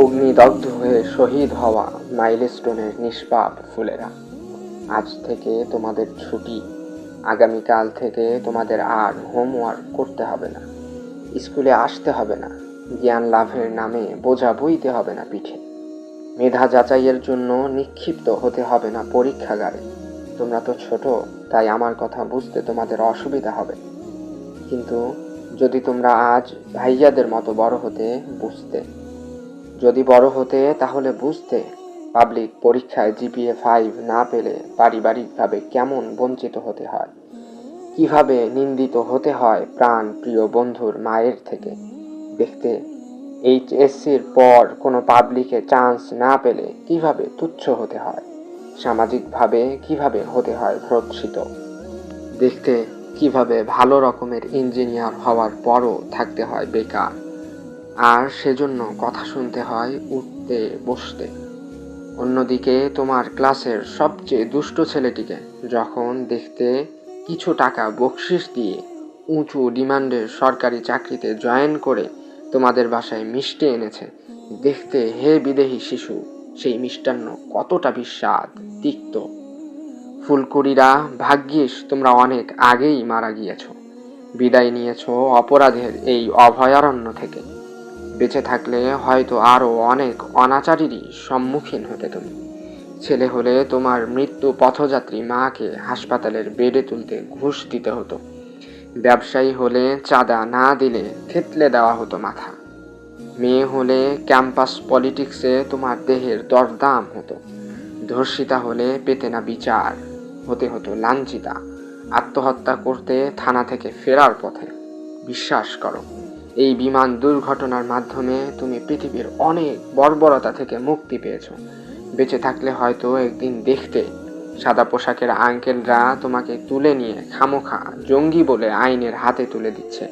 অগ্নিদগ্ধ হয়ে শহীদ হওয়া মাইলস্টোনের নিষ্পাপ ফুলেরা। আজ থেকে তোমাদের ছুটি। আগামীকাল থেকে তোমাদের আর হোমওয়ার্ক করতে হবে না। স্কুলে আসতে হবে না। জ্ঞান লাভের নামে বোঝা বইতে হবে না পিঠে। মেধা যাচাইয়ের জন্য নিক্ষিপ্ত হতে হবে না পরীক্ষাগারে। তোমরা তো ছোট, তাই আমার কথা বুঝতে তোমাদের অসুবিধা হবে। কিন্তু যদি তোমরা আজ ভাইয়াদের মতো বড় হতে বুঝতে যদি বড় হতে, তাহলে বুঝতে পাবলিক পরীক্ষায় জিপিএ ফাইভ না পেলে পারিবারিকভাবে কেমন বঞ্চিত হতে হয়? কীভাবে নিন্দিত হতে হয় প্রাণ প্রিয় বন্ধুর মায়ের থেকে? দেখতে এইচএসসির পর কোনো পাবলিকে চান্স না পেলে কীভাবে তুচ্ছ হতে হয়? সামাজিকভাবে কীভাবে হতে হয় ভ্রৎসিত? দেখতে কীভাবে ভালো রকমের ইঞ্জিনিয়ার হওয়ার পরও থাকতে হয় বেকার? আর সেজন্য কথা শুনতে হয় উঠতে, বসতে। অন্যদিকে তোমার ক্লাসের সবচেয়ে দুষ্ট ছেলেটিকে যখন দেখতে কিছু টাকা বকশিস দিয়ে উঁচু ডিমান্ডের সরকারি চাকরিতে জয়েন করে তোমাদের বাসায় মিষ্টি এনেছে, দেখতে হে বিদেহী শিশু, সেই মিষ্টান্ন কতটা বিস্বাদ, তিক্ত। ফুলকুড়িরা, ভাগ্যিস, তোমরা অনেক আগেই মারা গিয়েছ। বিদায় নিয়েছ অপরাধের এই অভয়ারণ্য থেকে। বেঁচে থাকলে হয়তো আরও অনেক অনাচারেরই সম্মুখীন হতে তুমি। ছেলে হলে তোমার মৃত্যু পথযাত্রী মাকে হাসপাতালের বেডে তুলতে ঘুষ দিতে হতো। ব্যবসায়ী হলে চাঁদা না দিলে থেতলে দেওয়া হতো মাথা। মেয়ে হলে ক্যাম্পাস পলিটিক্সে তোমার দেহের দরদাম হতো। ধর্ষিতা হলে পেতে না বিচার, হতে হতো লাঞ্ছিতা। আত্মহত্যা করতে থানা থেকে ফেরার পথে। বিশ্বাস করো। এই বিমান দুর্ঘটনার মাধ্যমে তুমি পৃথিবীর অনেক বর্বরতা থেকে মুক্তি পেয়েছ। বেঁচে থাকলে হয়তো একদিন দেখতে সাদা পোশাকের আঙ্কেলরা তোমাকে তুলে নিয়ে খামোখা জঙ্গি বলে আইনের হাতে তুলে দিচ্ছে।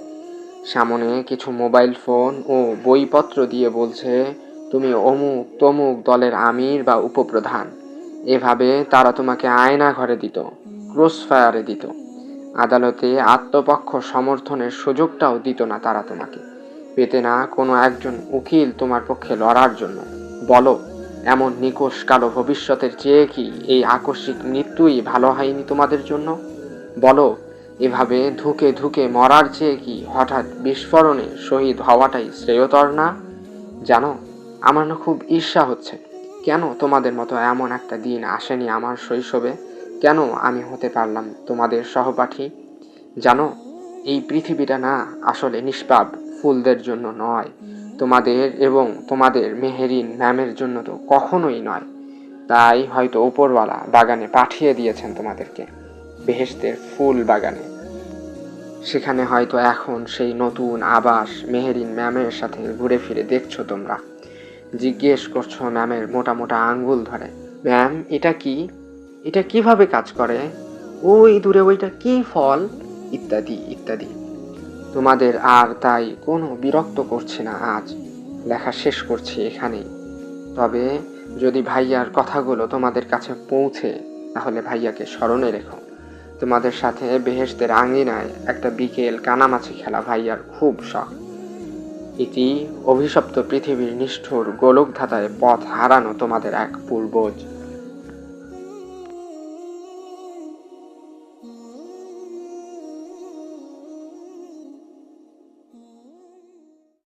সামনে কিছু মোবাইল ফোন ও বইপত্র দিয়ে বলছে, তুমি অমুক তমুক দলের আমির বা উপপ্রধান। এভাবে তারা তোমাকে আয়না ঘরে দিত ক্রস ফায়ারে দিত। আদালতে আত্মপক্ষ সমর্থনের সুযোগটাও দিত না তারা তোমাকে। পেতে না কোনো একজন উকিল তোমার পক্ষে লড়ার জন্য। বলো, এমন নিকোষ কালো ভবিষ্যতের চেয়ে কি এই আকস্মিক মৃত্যুই ভালো হয়নি তোমাদের জন্য? বলো, এভাবে ধুকে ধুকে মরার চেয়ে কি হঠাৎ বিস্ফোরণে শহীদ হওয়াটাই শ্রেয়তর না? জানো, আমার না খুব ঈর্ষা হচ্ছে। কেন তোমাদের মতো এমন একটা দিন আসেনি আমার শৈশবে? কেন আমি হতে পারলাম তোমাদের সহপাঠী? জানো, এই পৃথিবীটা না আসলে নিষ্পাপ, ফুলদের জন্য নয়। তোমাদের এবং তোমাদের মেহেরিন ম্যামের জন্য তো কখনোই নয়। তাই হয়তো ওপরওয়ালা বাগানে পাঠিয়ে দিয়েছেন তোমাদেরকে, বেহেশতের ফুল বাগানে। সেখানে হয়তো এখন সেই নতুন আবাস মেহেরিন ম্যামের সাথে ঘুরে ফিরে দেখছ তোমরা। জিজ্ঞেস করছ ম্যামের মোটা মোটা আঙ্গুল ধরে। ম্যাম, এটা কি? এটা কীভাবে কাজ করে? ওই দূরে ওইটা কি ফল? ইত্যাদি ইত্যাদি। তোমাদের আর তাই কোনো বিরক্ত করছে না আজ। লেখা শেষ করছি এখানেই। তবে যদি ভাইয়ার কথাগুলো তোমাদের কাছে পৌঁছে, তাহলে ভাইয়াকে স্মরণে রেখো। তোমাদের সাথে বেহেশতের আঙিনায় একটা বিকেল কানামাছি খেলা ভাইয়ার খুব শখ। এটি অভিশপ্ত পৃথিবীর নিষ্ঠুর গোলকধাতায় পথ হারানো তোমাদের এক পূর্বজ।